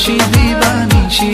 নিশি দিবা নিশি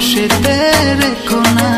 বসে রেখো না